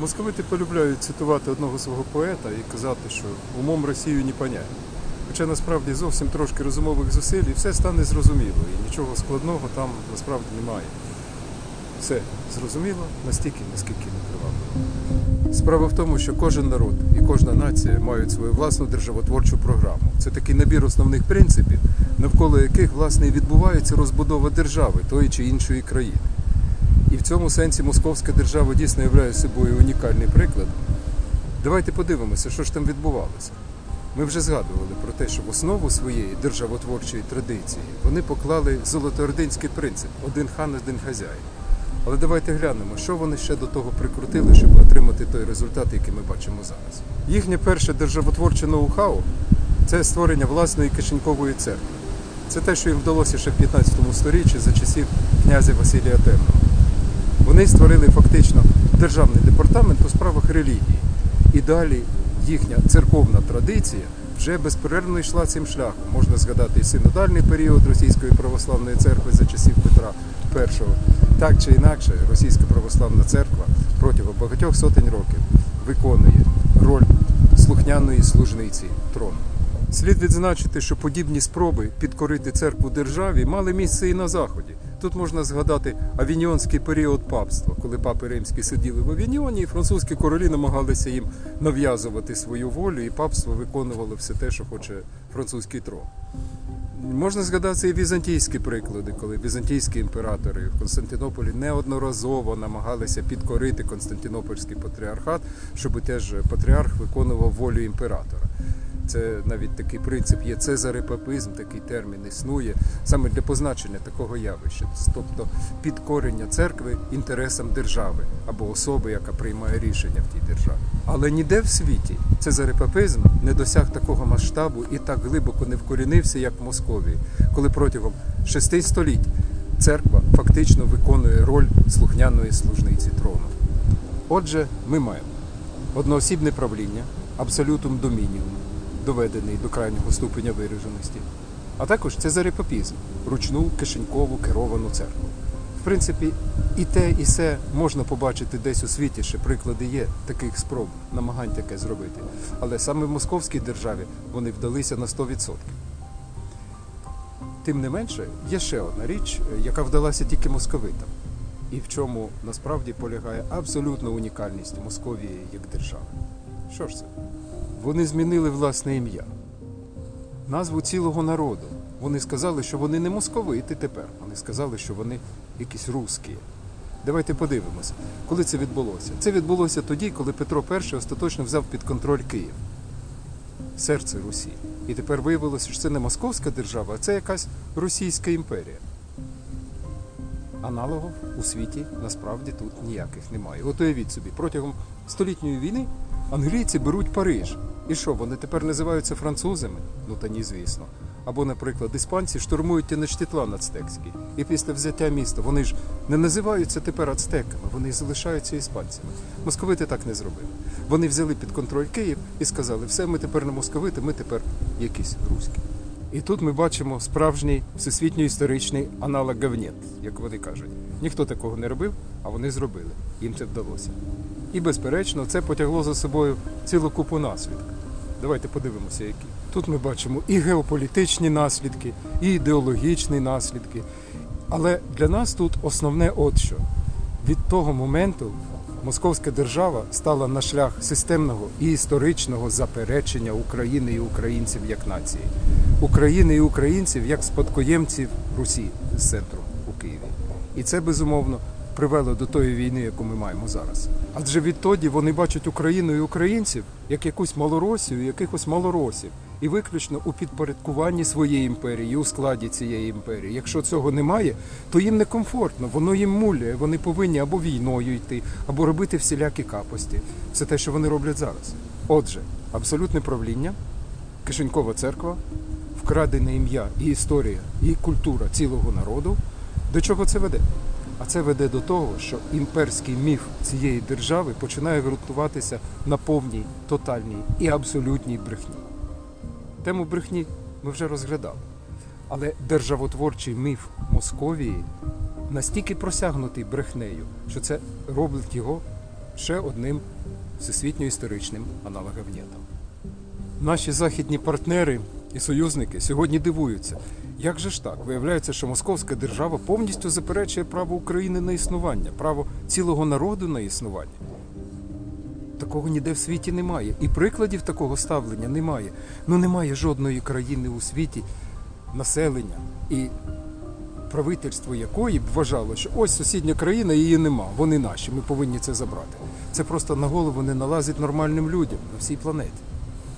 Московити полюбляють цитувати одного свого поета і казати, що умом Росію не понять. Хоча насправді зовсім трошки розумових зусиль і все стане зрозуміло, і нічого складного там насправді немає. Все зрозуміло настільки, наскільки не привабливо. Справа в тому, що кожен народ і кожна нація мають свою власну державотворчу програму. Це такий набір основних принципів, навколо яких власне і відбувається розбудова держави тої чи іншої країни. І в цьому сенсі Московська держава дійсно являє собою унікальний приклад. Давайте подивимося, що ж там відбувалося. Ми вже згадували про те, що в основу своєї державотворчої традиції вони поклали золотоординський принцип один хан, один хазяїн. Але давайте глянемо, що вони ще до того прикрутили, щоб отримати той результат, який ми бачимо зараз. Їхнє перше державотворче ноу-хау це створення власної кишенькової церкви. Це те, що їм вдалося ще в 15 сторіччі за часів князя Василія Темного. Вони створили фактично державний департамент у справах релігії. І далі їхня церковна традиція вже безперервно йшла цим шляхом. Можна згадати і синодальний період Російської православної церкви за часів Петра І. Так чи інакше, Російська православна церква протягом багатьох сотень років виконує роль слухняної служниці трону. Слід відзначити, що подібні спроби підкорити церкву державі мали місце і на заході. Тут можна згадати авіньонський період папства, коли папи римські сиділи в Авіньоні, і французькі королі намагалися їм нав'язувати свою волю, і папство виконувало все те, що хоче французький трон. Можна згадати і візантійські приклади, коли візантійські імператори в Константинополі неодноразово намагалися підкорити Константинопольський патріархат, щоб теж патріарх виконував волю імператора. Це навіть такий принцип є цезарепапизм, такий термін існує саме для позначення такого явища, тобто підкорення церкви інтересам держави або особи, яка приймає рішення в тій державі. Але ніде в світі цезарепапизм не досяг такого масштабу і так глибоко не вкорінився, як в Московії, коли протягом шести століть церква фактично виконує роль слухняної служниці трону. Отже, ми маємо одноосібне правління, абсолютум домініум, доведений до крайнього ступеня вираженості, а також цезарепапізм, ручну кишенькову керовану церкву. В принципі, і те, і все можна побачити десь у світі, ще приклади є таких спроб, намагань таке зробити. Але саме в московській державі вони вдалися на 100%. Тим не менше, є ще одна річ, яка вдалася тільки московитам, і в чому насправді полягає абсолютна унікальність Московії як держави. Що ж це? Вони змінили власне ім'я, назву цілого народу. Вони сказали, що вони не московити тепер. Вони сказали, що вони якісь русські. Давайте подивимося, коли це відбулося. Це відбулося тоді, коли Петро І остаточно взяв під контроль Київ, серце Русі. І тепер виявилося, що це не московська держава, а це якась Російська імперія. Аналогів у світі насправді тут ніяких немає. От уявіть собі, протягом столітньої війни англійці беруть Париж. І що, вони тепер називаються французами? Ну та ні, звісно. Або, наприклад, іспанці штурмують Теночтитлан ацтекський. І після взяття міста вони ж не називаються тепер ацтеками, вони залишаються іспанцями. Московити так не зробили. Вони взяли під контроль Київ і сказали, все, ми тепер не московити, ми тепер якісь руські. І тут ми бачимо справжній всесвітньо історичний аналог говнєт, як вони кажуть. Ніхто такого не робив, а вони зробили. Їм це вдалося. І, безперечно, це потягло за собою цілу купу наслідків. Давайте подивимося, які. Тут ми бачимо і геополітичні наслідки, і ідеологічні наслідки. Але для нас тут основне от що. Від того моменту Московська держава стала на шлях системного і історичного заперечення України і українців як нації, України і українців як спадкоємців Русі з центру у Києві. І це безумовно привело до тої війни, яку ми маємо зараз. Адже відтоді вони бачать Україну і українців як якусь малоросію, якихось малоросів, і виключно у підпорядкуванні своєї імперії, у складі цієї імперії. Якщо цього немає, то їм некомфортно, воно їм муляє. Вони повинні або війною йти, або робити всілякі капості. Це те, що вони роблять зараз. Отже, абсолютне правління, кишенькова церква, вкрадене ім'я і історія, і культура цілого народу. До чого це веде? А це веде до того, що імперський міф цієї держави починає ґрунтуватися на повній, тотальній і абсолютній брехні. Тему брехні ми вже розглядали. Але державотворчий міф Московії настільки просягнутий брехнею, що це робить його ще одним всесвітньо історичним аналоговнєтом. Наші західні партнери і союзники сьогодні дивуються, як же ж так? Виявляється, що московська держава повністю заперечує право України на існування, право цілого народу на існування. Такого ніде в світі немає. І прикладів такого ставлення немає. Ну немає жодної країни у світі населення і правительство якої б вважало, що ось сусідня країна, її нема, вони наші, ми повинні це забрати. Це просто на голову не налазить нормальним людям на всій планеті.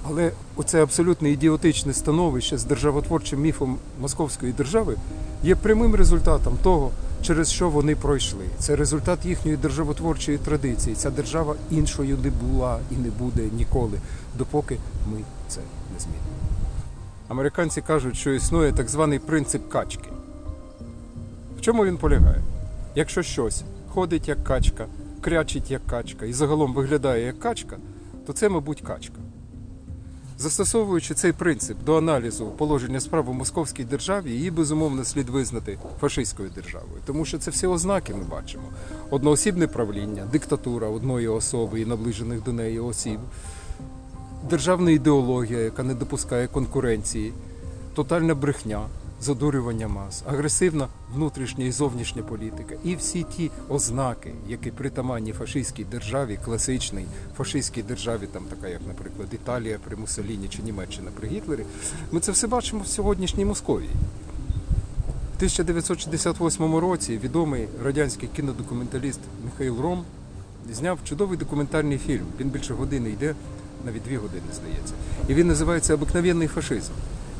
Але оце абсолютно ідіотичне становище з державотворчим міфом московської держави є прямим результатом того, через що вони пройшли. Це результат їхньої державотворчої традиції. Ця держава іншою не була і не буде ніколи, допоки ми це не змінимо. Американці кажуть, що існує так званий принцип качки. В чому він полягає? Якщо щось ходить як качка, крячить як качка і загалом виглядає як качка, то це, мабуть, качка. Застосовуючи цей принцип до аналізу положення справ у московській державі, її безумовно слід визнати фашистською державою, тому що це всі ознаки ми бачимо: одноосібне правління, диктатура одної особи і наближених до неї осіб, державна ідеологія, яка не допускає конкуренції, тотальна брехня, задурювання мас, агресивна внутрішня і зовнішня політика, і всі ті ознаки, які притаманні фашистській державі, класичній фашистській державі, там така як, наприклад, Італія при Муссоліні чи Німеччина при Гітлері, ми це все бачимо в сьогоднішній Московії. В 1968 році відомий радянський кінодокументаліст Михаїл Ром зняв чудовий документальний фільм. Він більше години йде, навіть дві години здається. І він називається Обикновенний фашизм.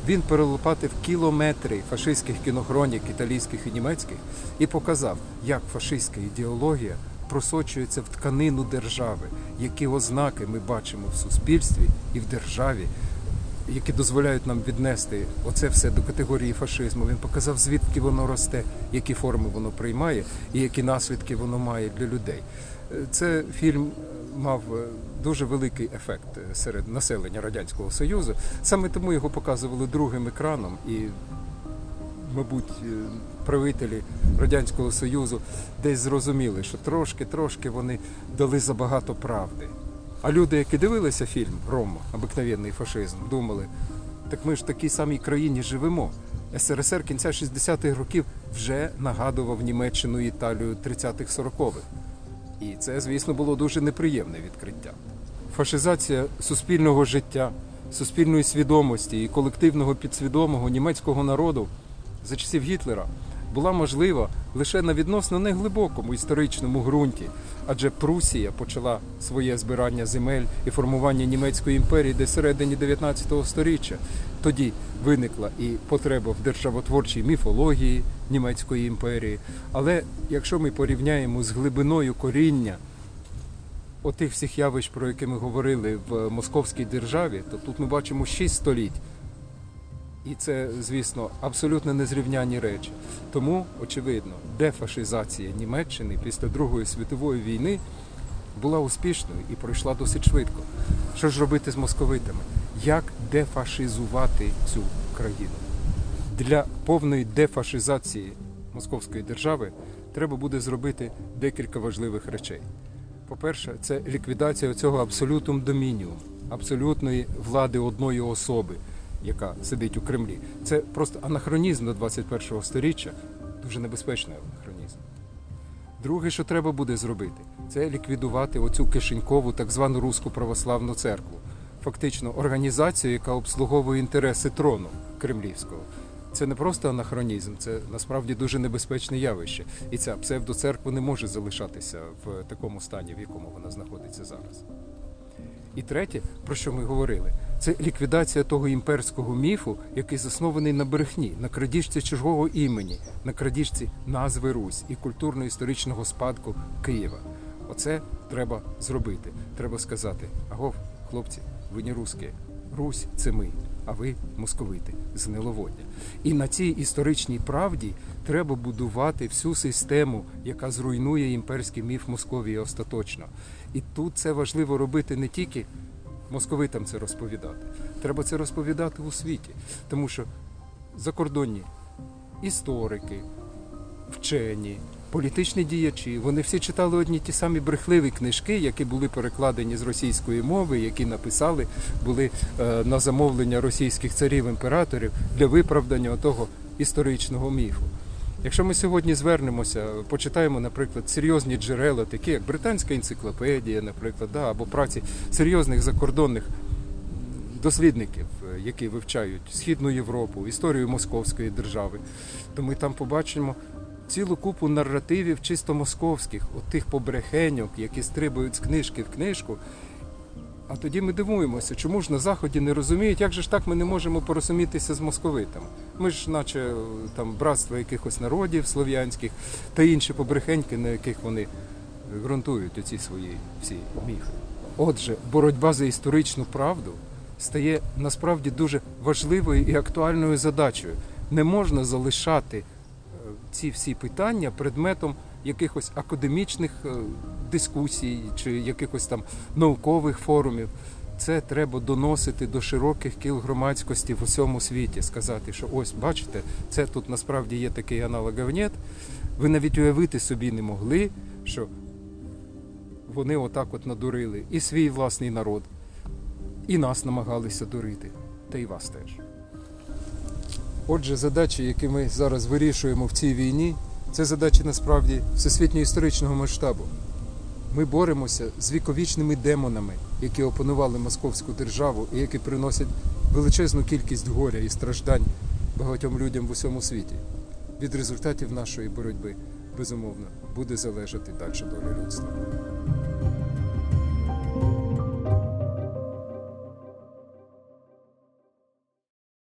Він перелопатив кілометри фашистських кінохронік, італійських і німецьких, і показав, як фашистська ідеологія просочується в тканину держави, які ознаки ми бачимо в суспільстві і в державі, які дозволяють нам віднести оце все до категорії фашизму. Він показав, звідки воно росте, які форми воно приймає і які наслідки воно має для людей. Е, Це фільм мав е, дуже великий ефект е, серед населення Радянського Союзу. Саме тому його показували другим екраном і. Мабуть, е, правителі Радянського Союзу десь зрозуміли, що трошки-трошки вони дали забагато правди. А люди, які дивилися фільм Рома, обикновенний фашизм, думали, так ми ж в такій самій країні живемо. СРСР кінця 60-х років вже нагадував Німеччину і Італію 30-х-40-х. І це, звісно, було дуже неприємне відкриття. Фашизація суспільного життя, суспільної свідомості і колективного підсвідомого німецького народу за часів Гітлера була можлива лише на відносно неглибокому історичному ґрунті, адже Прусія почала своє збирання земель і формування німецької імперії десь середині 19 століття. Тоді виникла і потреба в державотворчій міфології німецької імперії. Але якщо ми порівняємо з глибиною коріння отих всіх явищ, про які ми говорили в московській державі, то тут ми бачимо 6 століть. І це, звісно, абсолютно незрівняні речі. Тому, очевидно, дефашизація Німеччини після Другої світової війни була успішною і пройшла досить швидко. Що ж робити з московитами? Як дефашизувати цю країну? Для повної дефашизації московської держави треба буде зробити декілька важливих речей. По-перше, це ліквідація цього абсолютум домініум, абсолютної влади одної особи, яка сидить у Кремлі. Це просто анахронізм до 21-го сторіччя, дуже небезпечний анахронізм. Друге, що треба буде зробити, це ліквідувати оцю кишенькову так звану Руську православну церкву, фактично організацію, яка обслуговує інтереси трону кремлівського. Це не просто анахронізм, це насправді дуже небезпечне явище. І ця псевдоцерква не може залишатися в такому стані, в якому вона знаходиться зараз. І третє, про що ми говорили, це ліквідація того імперського міфу, який заснований на брехні, на крадіжці чужого імені, на крадіжці назви Русь і культурно-історичного спадку Києва. Оце треба зробити. Треба сказати: агов, хлопці, ви не русські. Русь це ми, а ви московити з Ниловодня. І на цій історичній правді треба будувати всю систему, яка зруйнує імперський міф Московії остаточно. І тут це важливо робити не тільки московитам це розповідати. Треба це розповідати у світі, тому що закордонні історики, вчені, політичні діячі. Вони всі читали одні ті самі брехливі книжки, які були перекладені з російської мови, які написали були е, на замовлення російських царів імператорів для виправдання того історичного міфу. Якщо ми сьогодні звернемося, почитаємо, наприклад, серйозні джерела, такі як Британська енциклопедія, наприклад, да, або праці серйозних закордонних дослідників, е, які вивчають Східну Європу, історію Московської держави, то ми там побачимо цілу купу наративів чисто московських, от тих побрехеньок, які стрибають з книжки в книжку. А тоді ми дивуємося, чому ж на Заході не розуміють, як же ж так ми не можемо порозумітися з московитами. Ми ж, наче там братство якихось народів слов'янських та інші побрехеньки, на яких вони ґрунтують оці свої всі міфи. Отже, боротьба за історичну правду стає насправді дуже важливою і актуальною задачею. Не можна залишати ці всі питання предметом якихось академічних е, дискусій чи якихось там наукових форумів. Це треба доносити до широких кіл громадськості в усьому світі, сказати, що ось бачите, це тут насправді є такий аналоговнєт. Ви навіть уявити собі не могли, що вони отак от надурили і свій власний народ, і нас намагалися дурити, та й вас теж. Отже, задачі, які ми зараз вирішуємо в цій війні, це задачі насправді всесвітньо історичного масштабу. Ми боремося з віковічними демонами, які опанували московську державу і які приносять величезну кількість горя і страждань багатьом людям в усьому світі. Від результатів нашої боротьби, безумовно, буде залежати далі доля людства.